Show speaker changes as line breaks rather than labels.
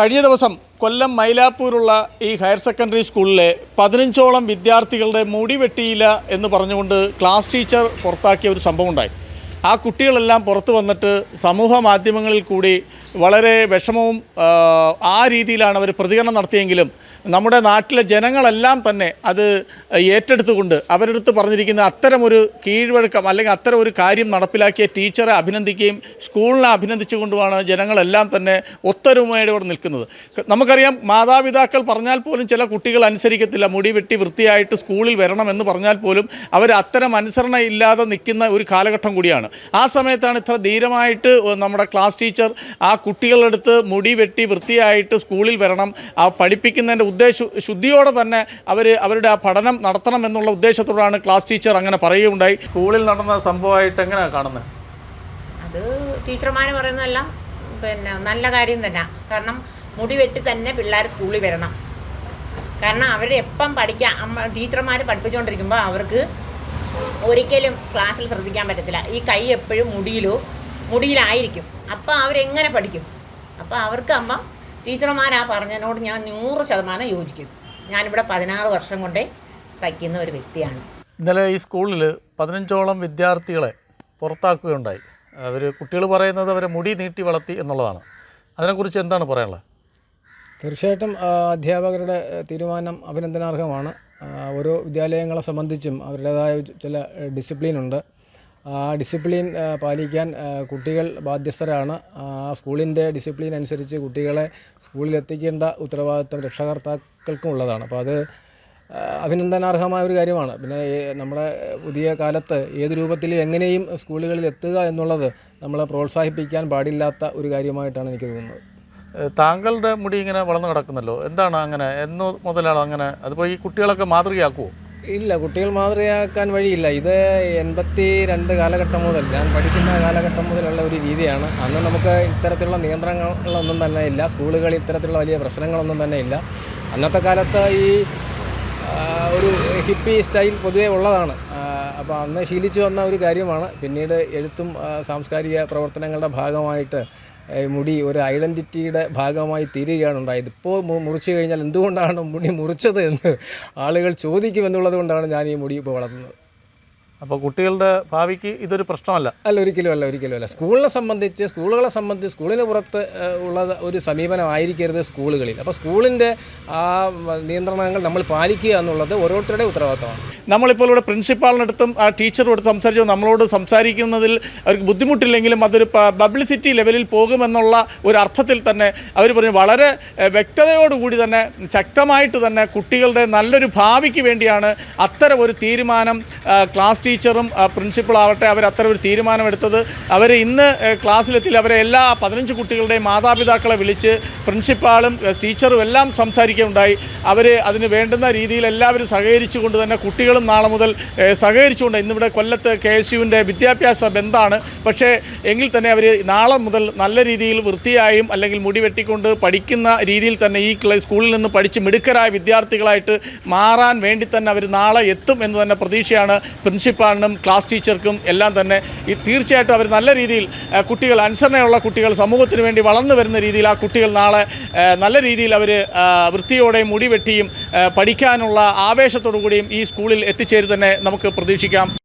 കഴിഞ്ഞ ദിവസം കൊല്ലം മൈലാപ്പൂരുള്ള ഈ ഹയർ സെക്കൻഡറി സ്കൂളിലെ പതിനഞ്ചോളം വിദ്യാർത്ഥികളുടെ മുടി വെട്ടിയില്ല എന്ന് പറഞ്ഞുകൊണ്ട് ക്ലാസ് ടീച്ചർ പുറത്താക്കിയ ഒരു സംഭവം ഉണ്ടായി. ആ കുട്ടികളെല്ലാം പുറത്തു വന്നിട്ട് സമൂഹ മാധ്യമങ്ങളിൽ കൂടി വളരെ വിഷമവും ആ, രീതിയിലാണ് അവർ പ്രതികരണം നടത്തിയെങ്കിലും നമ്മുടെ നാട്ടിലെ ജനങ്ങളെല്ലാം തന്നെ അത് ഏറ്റെടുത്തുകൊണ്ട് അവരടുത്ത് പറഞ്ഞിരിക്കുന്ന അത്തരമൊരു കീഴ്വഴക്കം അല്ലെങ്കിൽ അത്തരം ഒരു കാര്യം നടപ്പിലാക്കിയ ടീച്ചറെ അഭിനന്ദിക്കുകയും സ്കൂളിനെ അഭിനന്ദിച്ചുകൊണ്ടുമാണ് ജനങ്ങളെല്ലാം തന്നെ ഒത്തൊരുമയോടെ ഇവിടെ നിൽക്കുന്നത്. നമുക്കറിയാം മാതാപിതാക്കൾ പറഞ്ഞാൽ പോലും ചില കുട്ടികൾ അനുസരിക്കത്തില്ല. മുടി വെട്ടി വൃത്തിയായിട്ട് സ്കൂളിൽ വരണമെന്ന് പറഞ്ഞാൽ പോലും അവർ അത്തരം അനുസരണ ഇല്ലാതെ നിൽക്കുന്ന ഒരു കാലഘട്ടം കൂടിയാണ്. ആ സമയത്താണ് ഇത്ര ധീരമായിട്ട് നമ്മുടെ ക്ലാസ് ടീച്ചർ ആ കുട്ടികളുടെ അടുത്ത് മുടി വെട്ടി വൃത്തിയായിട്ട് സ്കൂളിൽ വരണം. ആ പഠിപ്പിക്കുന്നതിന്റെ ഉദ്ദേശ ശുദ്ധിയോടെ തന്നെ അവർ അവരുടെ ആ പഠനം നടത്തണം എന്നുള്ള ഉദ്ദേശത്തോടാണ് ക്ലാസ് ടീച്ചർ അങ്ങനെ പറയുകയുണ്ടായി. സ്കൂളിൽ നടന്ന സംഭവമായിട്ട് എങ്ങനെയാണ് കാണുന്നത്
അത് ടീച്ചർമാർ പറയുന്നതെല്ലാം പിന്നെ നല്ല കാര്യം തന്നെ. കാരണം മുടി വെട്ടി തന്നെ പിള്ളേർ സ്കൂളിൽ വരണം. കാരണം അവർ എപ്പം പഠിക്കാൻ അമ്മ ടീച്ചർമാർ പഠിപ്പിച്ചുകൊണ്ടിരിക്കുമ്പോൾ അവർക്ക് ഒരിക്കലും ക്ലാസ്സിൽ ശ്രദ്ധിക്കാൻ പറ്റത്തില്ല. ഈ കൈ എപ്പോഴും മുടിയിലോ മുടിയിലായിരിക്കും. അപ്പം അവരെങ്ങനെ പഠിക്കും? അപ്പോൾ അവർക്ക് അമ്മ ടീച്ചർമാരാ പറഞ്ഞതിനോട് ഞാൻ നൂറ് ശതമാനം യോജിക്കുന്നു. ഞാനിവിടെ പതിനാറ് വർഷം കൊണ്ടേ തയ്ക്കുന്ന ഒരു വ്യക്തിയാണ്.
ഇന്നലെ ഈ സ്കൂളിൽ പതിനഞ്ചോളം വിദ്യാർത്ഥികളെ പുറത്താക്കുകയുണ്ടായി. അവർ കുട്ടികൾ പറയുന്നത് അവരെ മുടി നീട്ടി വളർത്തി എന്നുള്ളതാണ്. അതിനെക്കുറിച്ച് എന്താണ് പറയാനുള്ളത്?
തീർച്ചയായിട്ടും അധ്യാപകരുടെ തീരുമാനം അഭിനന്ദനാർഹമാണ്. ഓരോ വിദ്യാലയങ്ങളെ സംബന്ധിച്ചും അവരുടേതായ ചില ഡിസിപ്ലിൻ ഉണ്ട്. ആ ഡിസിപ്ലിൻ പാലിക്കാൻ കുട്ടികൾ ബാധ്യസ്ഥരാണ്. സ്കൂളിന്റെ ഡിസിപ്ലിൻ അനുസരിച്ച് കുട്ടികളെ സ്കൂളിലെത്തിക്കേണ്ട ഉത്തരവാദിത്വം രക്ഷകർത്താക്കൾക്കും ഉള്ളതാണ് അപ്പോൾ അത് അഭിനന്ദനാർഹമായ ഒരു കാര്യമാണ്. പിന്നെ നമ്മുടെ പുതിയ കാലത്ത് ഏത് രൂപത്തിൽ എങ്ങനെയും സ്കൂളുകളിൽ എത്തുക എന്നുള്ളത് നമ്മളെ പ്രോത്സാഹിപ്പിക്കാൻ പാടില്ലാത്ത ഒരു കാര്യമായിട്ടാണ് എനിക്ക് തോന്നുന്നത്.
താങ്കളുടെ മുടി ഇങ്ങനെ വളർന്നു കിടക്കുന്നല്ലോ. എന്താണ് അങ്ങനെ? എന്ന് മുതലാണ് അങ്ങനെ? അതിപ്പോൾ ഈ കുട്ടികളൊക്കെ മാതൃകയാക്കുമോ
ഇല്ല കുട്ടികൾ മാതൃകയാക്കാൻ വഴിയില്ല. ഇത് എൺപത്തി രണ്ട് കാലഘട്ടം മുതൽ ഞാൻ പഠിക്കുന്ന കാലഘട്ടം മുതലുള്ള ഒരു രീതിയാണ്. അന്ന് നമുക്ക് ഇത്തരത്തിലുള്ള നിയന്ത്രണങ്ങളൊന്നും തന്നെ ഇല്ല. സ്കൂളുകളിൽ ഇത്തരത്തിലുള്ള വലിയ പ്രശ്നങ്ങളൊന്നും തന്നെ ഇല്ല. അന്നത്തെ കാലത്ത് ഈ ഒരു ഹിപ്പി സ്റ്റൈൽ പൊതുവേ ഉള്ളതാണ്. അപ്പോൾ അന്ന് ശീലിച്ചു വന്ന ഒരു കാര്യമാണ്. പിന്നീട് എഴുത്തും സാംസ്കാരിക പ്രവർത്തനങ്ങളുടെ ഭാഗമായിട്ട് മുടി ഒരു ഐഡന്റിറ്റിയുടെ ഭാഗമായി തീരുകയാണ് ഉണ്ടായത്. ഇപ്പോൾ മുറിച്ചു കഴിഞ്ഞാൽ എന്തുകൊണ്ടാണ് മുടി മുറിച്ചത് എന്ന് ആളുകൾ ചോദിക്കുമെന്നുള്ളത് കൊണ്ടാണ് ഞാൻ ഈ മുടി ഇപ്പോൾ വളർത്തുന്നത്
അപ്പോൾ കുട്ടികളുടെ ഭാവിക്ക് ഇതൊരു പ്രശ്നമല്ല.
അല്ല ഒരിക്കലും അല്ല ഒരിക്കലും അല്ല. സ്കൂളിനെ സംബന്ധിച്ച് സ്കൂളുകളെ സംബന്ധിച്ച് സ്കൂളിന് പുറത്ത് ഉള്ള ഒരു സമീപനമായിരിക്കരുത് സ്കൂളുകളിൽ. അപ്പോൾ സ്കൂളിന്റെ ആ നിയന്ത്രണങ്ങൾ നമ്മൾ പാലിക്കുക എന്നുള്ളത് ഓരോരുത്തരുടെ ഉത്തരവാദിത്തമാണ്.
നമ്മളിപ്പോൾ ഇവിടെ പ്രിൻസിപ്പാളിനടുത്തും ആ ടീച്ചറും അടുത്ത് സംസാരിച്ചു നമ്മളോട് സംസാരിക്കുന്നതിൽ അവർക്ക് ബുദ്ധിമുട്ടില്ലെങ്കിലും അതൊരു പബ്ലിസിറ്റി ലെവലിൽ പോകുമെന്നുള്ള ഒരു അർത്ഥത്തിൽ തന്നെ അവർ പറഞ്ഞു. വളരെ വ്യക്തതയോടുകൂടി തന്നെ ശക്തമായിട്ട് തന്നെ കുട്ടികളുടെ നല്ലൊരു ഭാവിക്ക് വേണ്ടിയാണ് അത്തരം ഒരു തീരുമാനം ക്ലാസ് ടീച്ചറും പ്രിൻസിപ്പളാവട്ടെ അവർ അത്ര ഒരു തീരുമാനമെടുത്തത്. അവർ ഇന്ന് ക്ലാസ്സിലെത്തി അവരെ എല്ലാ പതിനഞ്ച് കുട്ടികളുടെയും മാതാപിതാക്കളെ വിളിച്ച് പ്രിൻസിപ്പാളും ടീച്ചറും എല്ലാം സംസാരിക്കുകയുണ്ടായി. അവർ അതിന് വേണ്ടുന്ന രീതിയിൽ എല്ലാവരും സഹകരിച്ചുകൊണ്ട് തന്നെ കുട്ടികളും നാളെ മുതൽ സഹകരിച്ചുകൊണ്ട് ഇന്നിവിടെ കൊല്ലത്ത് കെ എസ് യുവിന്റെ വിദ്യാഭ്യാസ ബന്ധാണ്. പക്ഷേ എങ്കിൽ തന്നെ അവർ നാളെ മുതൽ നല്ല രീതിയിൽ വൃത്തിയായും അല്ലെങ്കിൽ മുടി വെട്ടിക്കൊണ്ട് പഠിക്കുന്ന രീതിയിൽ തന്നെ ഈ സ്കൂളിൽ നിന്ന് പഠിച്ച് മിടുക്കരായ വിദ്യാർത്ഥികളായിട്ട് മാറാൻ വേണ്ടി തന്നെ അവർ നാളെ എത്തും എന്ന് തന്നെ പ്രതീക്ഷയാണ് പ്രിൻസിപ്പാളിനും ക്ലാസ് ടീച്ചർക്കും എല്ലാം തന്നെ ഈ തീർച്ചയായിട്ടും അവർ നല്ല രീതിയിൽ കുട്ടികൾ അനുസരണയുള്ള കുട്ടികൾ സമൂഹത്തിന് വേണ്ടി വളർന്നു വരുന്ന രീതിയിൽ ആ കുട്ടികൾ നാളെ നല്ല രീതിയിൽ അവർ വൃത്തിയോടെയും മുടിവെട്ടിയും പഠിക്കാനുള്ള ആവേശത്തോടു കൂടിയും ഈ സ്കൂളിൽ എത്തിച്ചേരി തന്നെ നമുക്ക് പ്രതീക്ഷിക്കാം.